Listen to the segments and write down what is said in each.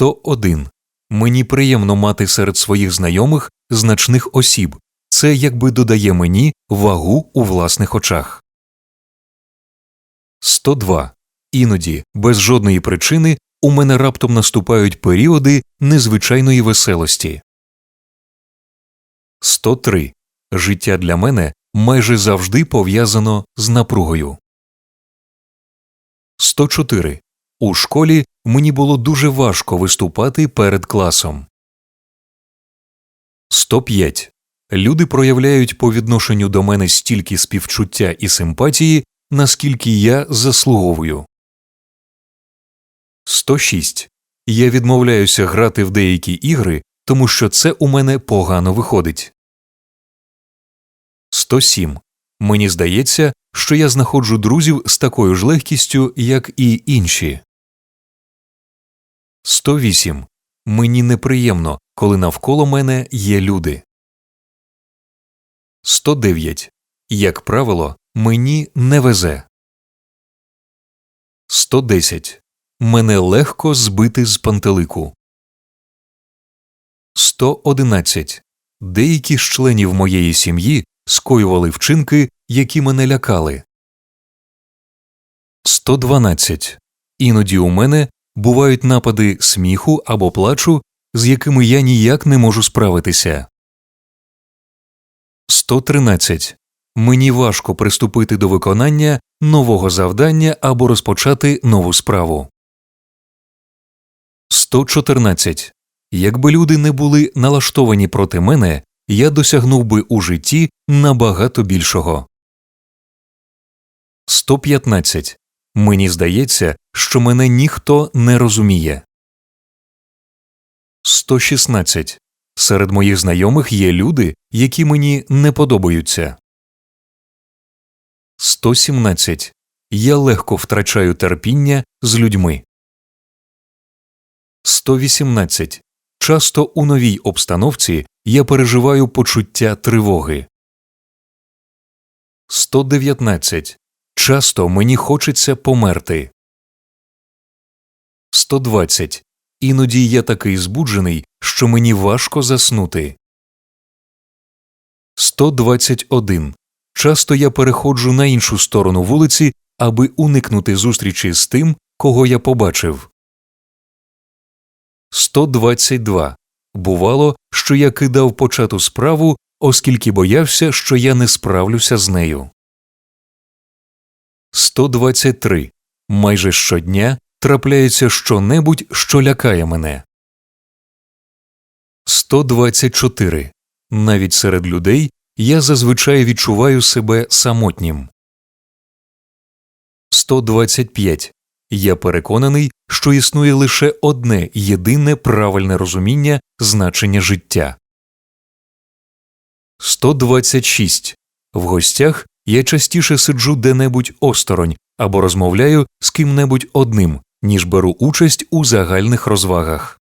101. Мені приємно мати серед своїх знайомих значних осіб. Це якби додає мені вагу у власних очах. 102. Іноді, без жодної причини, у мене раптом наступають періоди незвичайної веселості. 103. Життя для мене майже завжди пов'язано з напругою. 104. У школі мені було дуже важко виступати перед класом. 105. Люди проявляють по відношенню до мене стільки співчуття і симпатії, наскільки я заслуговую. 106. Я відмовляюся грати в деякі ігри, тому що це у мене погано виходить. 107. Мені здається, що я знаходжу друзів з такою ж легкістю, як і інші. 108. Мені неприємно, коли навколо мене є люди. 109. Як правило, мені не везе. 110. Мене легко збити з пантелику. 111. Деякі з членів моєї сім'ї скоювали вчинки, які мене лякали. 112. Іноді у мене бувають напади сміху або плачу, з якими я ніяк не можу справитися. 113. Мені важко приступити до виконання нового завдання або розпочати нову справу. 114. Якби люди не були налаштовані проти мене, я досягнув би у житті набагато більшого. 115. Мені здається, що мене ніхто не розуміє. 116. Серед моїх знайомих є люди, які мені не подобаються. 117. Я легко втрачаю терпіння з людьми. 118. Часто у новій обстановці я переживаю почуття тривоги. 119. Часто мені хочеться померти. 120. Іноді я такий збуджений, що мені важко заснути. 121. Часто я переходжу на іншу сторону вулиці, аби уникнути зустрічі з тим, кого я побачив. 122. Бувало, що я кидав почату справу, оскільки боявся, що я не справлюся з нею. 123. Майже щодня трапляється щонебудь, що лякає мене. 124. Навіть серед людей я зазвичай відчуваю себе самотнім. 125. Я переконаний, що існує лише одне єдине правильне розуміння значення життя. 126. В гостях я частіше сиджу де-небудь осторонь або розмовляю з ким-небудь одним, ніж беру участь у загальних розвагах.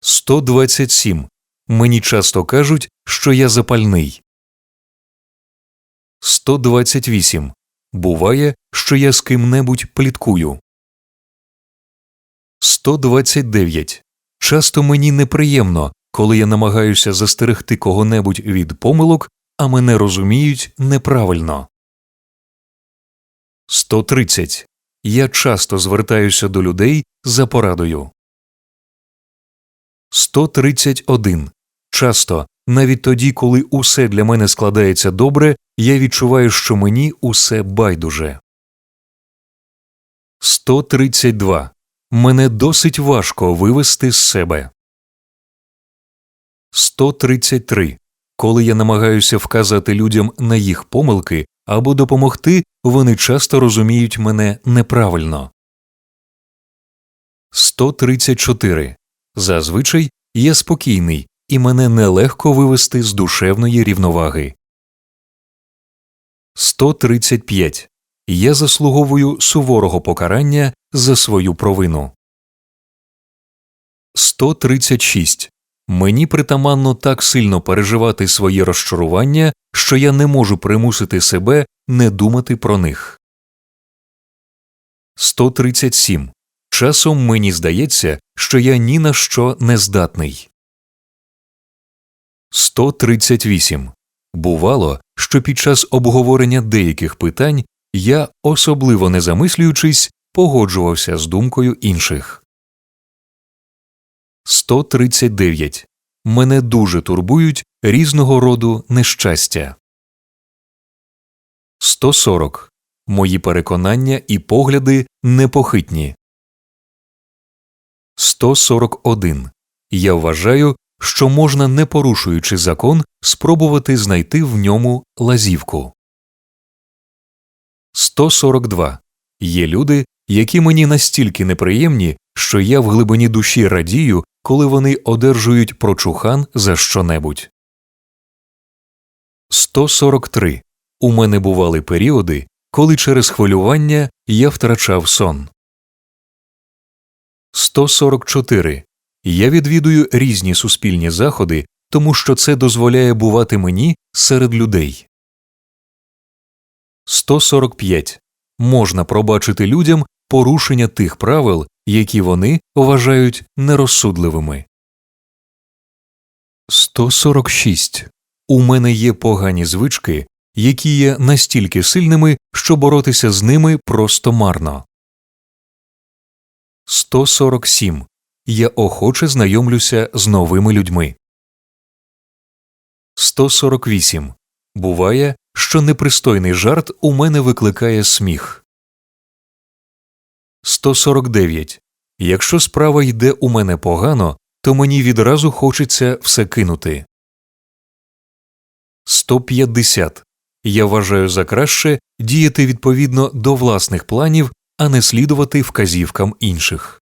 127. Мені часто кажуть, що я запальний. 128. Буває, що я з ким-небудь пліткую. 129. Часто мені неприємно, коли я намагаюся застерегти кого-небудь від помилок, а мене розуміють неправильно. 130. Я часто звертаюся до людей за порадою. 131. Часто, навіть тоді, коли усе для мене складається добре, я відчуваю, що мені усе байдуже. 132. Мене досить важко вивести з себе. 133. Коли я намагаюся вказати людям на їх помилки або допомогти, вони часто розуміють мене неправильно. 134. Зазвичай я спокійний, і мене нелегко вивести з душевної рівноваги. 135. Я заслуговую суворого покарання за свою провину. 136. Мені притаманно так сильно переживати свої розчарування, що я не можу примусити себе не думати про них. 137. Часом мені здається, що я ні на що не здатний. 138. Бувало, що під час обговорення деяких питань я, особливо не замислюючись, погоджувався з думкою інших. 139. Мене дуже турбують різного роду нещастя. 140. Мої переконання і погляди непохитні. 141. Я вважаю, що можна, не порушуючи закон, спробувати знайти в ньому лазівку. 142. Є люди, які мені настільки неприємні, що я в глибині душі радію, коли вони одержують прочухан за щонебудь. 143. У мене бували періоди, коли через хвилювання я втрачав сон. 144. Я відвідую різні суспільні заходи, тому що це дозволяє бувати мені серед людей. 145. Можна пробачити людям порушення тих правил, які вони вважають нерозсудливими. 146. У мене є погані звички, які є настільки сильними, що боротися з ними просто марно. 147. Я охоче знайомлюся з новими людьми. 148. Буває, що непристойний жарт у мене викликає сміх. 149. Якщо справа йде у мене погано, то мені відразу хочеться все кинути. 150. Я вважаю за краще діяти відповідно до власних планів, а не слідувати вказівкам інших.